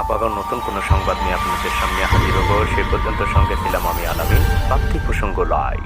আবার নতুন কোনো সংবাদ নিয়ে আপনাদের সামনে হাজির হব। সে পর্যন্ত সঙ্গে ছিলাম আমি আলামিন। প্রাপ্তি প্রসঙ্গ লাইভ